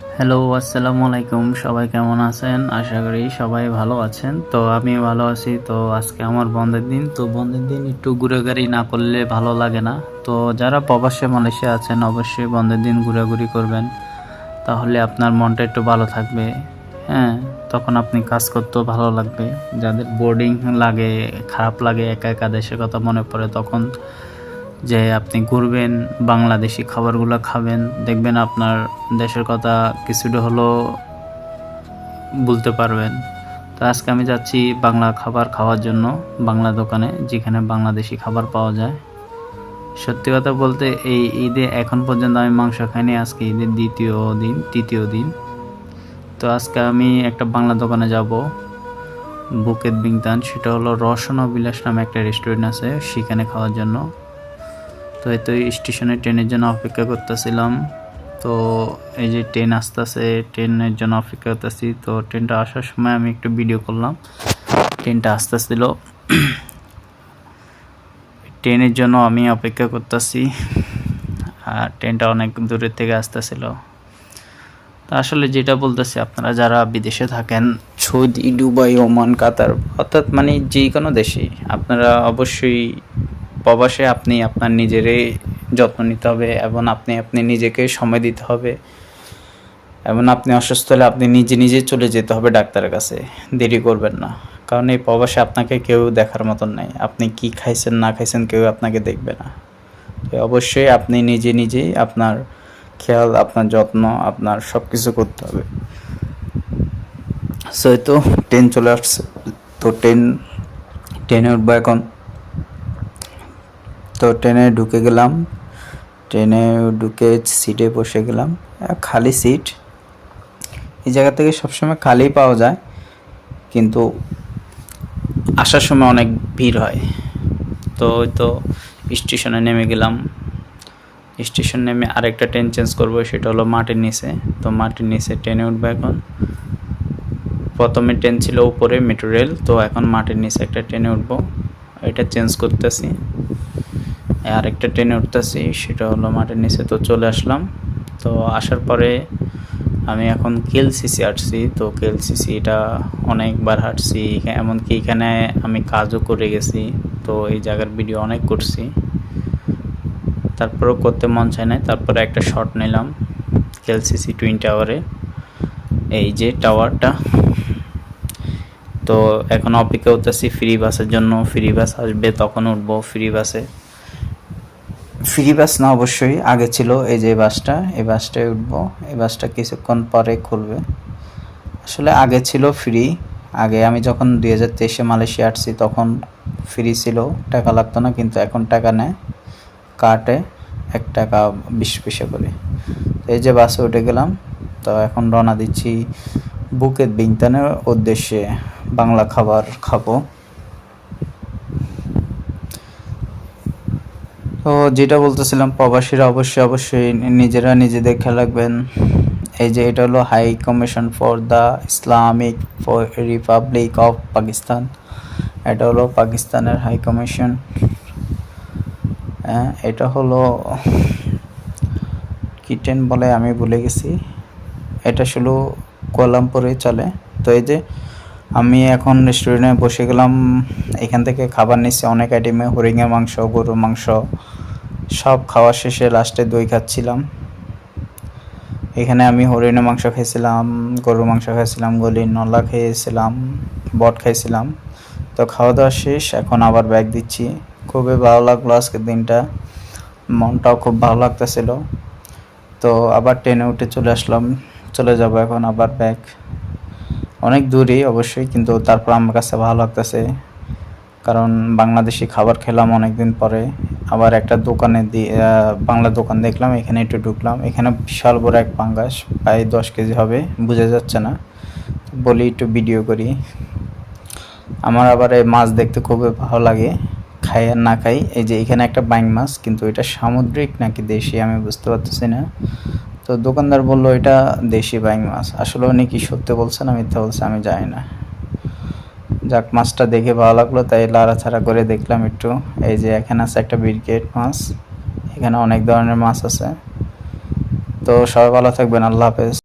Hello আসসালামু আলাইকুম। সবাই কেমন আছেন? আশা করি সবাই ভালো আছেন। তো আমি ভালো আছি। তো আজকে আমার বন্ধের দিন। তো বন্ধের দিন একটু ঘুরেঘুরি না করলে ভালো লাগে না। তো যারা প্রবাসে মালয়েশিয়া আছেন, অবশ্যই বন্ধের দিন ঘোরাঘুরি করবেন। তাহলে আপনার মনটা একটু ভালো থাকবে। হ্যাঁ তখন আপনি কাজ করতেও ভালো লাগবে। যাদের বোর্ডিং লাগে, খারাপ লাগে, একা একা দেশের কথা মনে পড়ে, তখন যে আপনি ঘুরবেন, বাংলাদেশি খাবারগুলো খাবেন, দেখবেন আপনার দেশের কথা কিছুটা হলো বলতে পারবেন। তো আজকে আমি যাচ্ছি বাংলা খাবার খাওয়ার জন্য, বাংলা দোকানে, যেখানে বাংলাদেশি খাবার পাওয়া যায়। সত্যি কথা বলতে এই ঈদে এখন পর্যন্ত আমি মাংস খাইনি, আজকে ঈদের দ্বিতীয় দিন, তৃতীয় দিন। তো আজকে আমি একটা বাংলা দোকানে যাব বুকেত বিংতান সেটা হলো রসন বিলাস নামে একটা রেস্টুরেন্ট আছে, সেখানে খাওয়ার জন্য। তো এই তো স্টেশনে ট্রেনের জন্য অপেক্ষা করতেছিলাম। তো এই যে ট্রেন আসতেছে, ট্রেনের জন্য অপেক্ষা করতেছি। তো ট্রেনটা আসার সময় আমি একটু ভিডিও করলাম। ট্রেনটা আসতেছিল। ট্রেনের জন্য আমি অপেক্ষা করতেছি। আর ট্রেনটা অনেক দূরের থেকে আসতেছিল। তো আসলে যেটা বলতেছি, আপনারা যারা বিদেশে থাকেন, সৌদি, দুবাই, ওমান, কাতার, অর্থাৎ মানে যে কোনো দেশে আপনারা অবশ্যই প্রবাসে আপনি আপনার নিজেরই যত্ন নিতে হবে এবং আপনি আপনি নিজেকে সময় দিতে হবে। এবং আপনি অসুস্থ হলে আপনি নিজে নিজে চলে যেতে হবে ডাক্তারের কাছে। দেরি করবেন না। কারণ এই প্রবাসে আপনাকে কেউ দেখার মতন নাই। আপনি কি খাইছেন, না খাইছেন কেউ আপনাকে দেখবে না। অবশ্যই আপনি নিজে, নিজেই আপনার খেয়াল, আপনার যত্ন, আপনার সব কিছু করতে হবে। সো তো, ট্রেন চলে আসছে। তো ট্রেন, ট্রেনে উঠবো এখন। তো ট্রেনে ঢুকে গেলাম। ট্রেনে ঢুকে সিটে বসে গেলাম। খালি সিট এই জায়গা থেকে সবসময় খালি পাওয়া যায়, কিন্তু আসার সময় অনেক ভিড় হয়। তো ওই তো স্টেশনে নেমে গেলাম। স্টেশন নেমে আরেকটা ট্রেন চেঞ্জ করব, সেটা হলো মাটির নিচে তো মাটির নিচে ট্রেনে উঠবো এখন। প্রথমে ট্রেন ছিল উপরে মেট্রো রেল তো এখন মাটির নিচে একটা ট্রেনে উঠবো। এটা চেঞ্জ করতেছি। আরেকটা ট্রেনে উঠতেছি, সেটা হলো মাঠের নিচে, তো চলে আসলাম। তো আসার পরে আমি এখন কেলসিসি আসছি তো কেলসিসি এটা অনেকবার হাঁটছি এমনকি এখানে আমি কাজও করে গেছি, তো এই জায়গার ভিডিও অনেক করছি। তারপরেও করতে মন চায় না তারপরে একটা শট নিলাম কেলসিসি টুইন টাওয়ারে এই যে টাওয়ারটা তো এখন অপেক্ষা করতেছি ফ্রি বাসের জন্য ফ্রি বাস আসবে তখন উঠবো ফ্রি বাসে ফ্রি বাস না, অবশ্যই। আগে ছিল এই যে বাসটা, এই বাসটায় উঠবো। এই বাসটা কিছুক্ষণ পরে খুলবে। আসলে আগে ছিল ফ্রি। আগে আমি যখন দুই হাজার তেইশে মালয়েশিয়া আসছি, তখন ফ্রি ছিল। টাকা লাগতো না, কিন্তু এখন টাকা নেয়। কাটে এক টাকা বিশ পয়সা করে। তো এই যে বাসে উঠে গেলাম। তো এখন রওনা দিচ্ছি বুকের বিংতানের উদ্দেশ্যে। বাংলা খাবার খাব। তো যেটা বলতেছিলাম, প্রবাসীরা অবশ্যই অবশ্যই নিজেরা নিজেদের খেয়াল রাখবেন। এই যে এটা হলো high commission for the Islamic republic of Pakistan এটা হলো পাকিস্তানের হাই কমিশন হ্যাঁ এটা হলো কিটেন বলে আমি ভুলে গেছি। এটা শুধু কোয়ালামপুরে চলে। তো এই যে আমি এখন রেস্টুরেন্টে বসে গেলাম। এখান থেকে খাবার নিচ্ছি। অনেক আইটেমে হরিঙের মাংস, গরুর মাংস। সব খাওয়া শেষে লাস্টে দই খাচ্ছিলাম। এখানে আমি হরিণের মাংস খেয়েছিলাম, গরুর মাংস খাইছিলাম গলি নলা খেয়েছিলাম, বট খাইছিলাম। তো খাওয়া দাওয়া শেষ, এখন আবার ব্যাগ দিচ্ছি। খুবই ভালো লাগল আজকের দিনটা। মনটাও খুব ভালো লাগতেছিল। তো আবার ট্রেনে উঠে চলে আসলাম। চলে যাব এখন আবার ব্যাগ অনেক দূরই অবশ্যই, কিন্তু তারপর আমার কাছে ভালো লাগতেছে। কারণ বাংলাদেশি খাবার খেলাম অনেক দিন পরে। আবার একটা দোকানে বাংলা দোকান দেখলাম, এখানে একটু ঢুকলাম। এখানে বিশাল বড় এক পাঙ্গাস, প্রায় দশ কেজি হবে, বোঝা যাচ্ছে না। বলি একটু ভিডিও করি। আমার আবার এই মাছ দেখতে খুবই ভালো লাগে। খাই আর না খাই, এই যে এখানে একটা বাইং মাছ, কিন্তু এটা সামুদ্রিক নাকি দেশি, আমি বুঝতে পারতেছি না। তো দোকানদার বলল, এটা দেশি বাইং মাছ। আসলে উনি কি সত্যি বলছেন না মিথ্যা বলছে, আমি জানি না। যাক, মাছটা দেখে ভালো লাগল, তাই লাড়াছাড়া করে দেখলাম একটু। এই যে এখানে আছে একটা বিরগেট মাছ, এখানে অনেক ধরনের মাছ আছে। তো সবাই ভালো থাকবেন, আল্লাহ হাফেজ।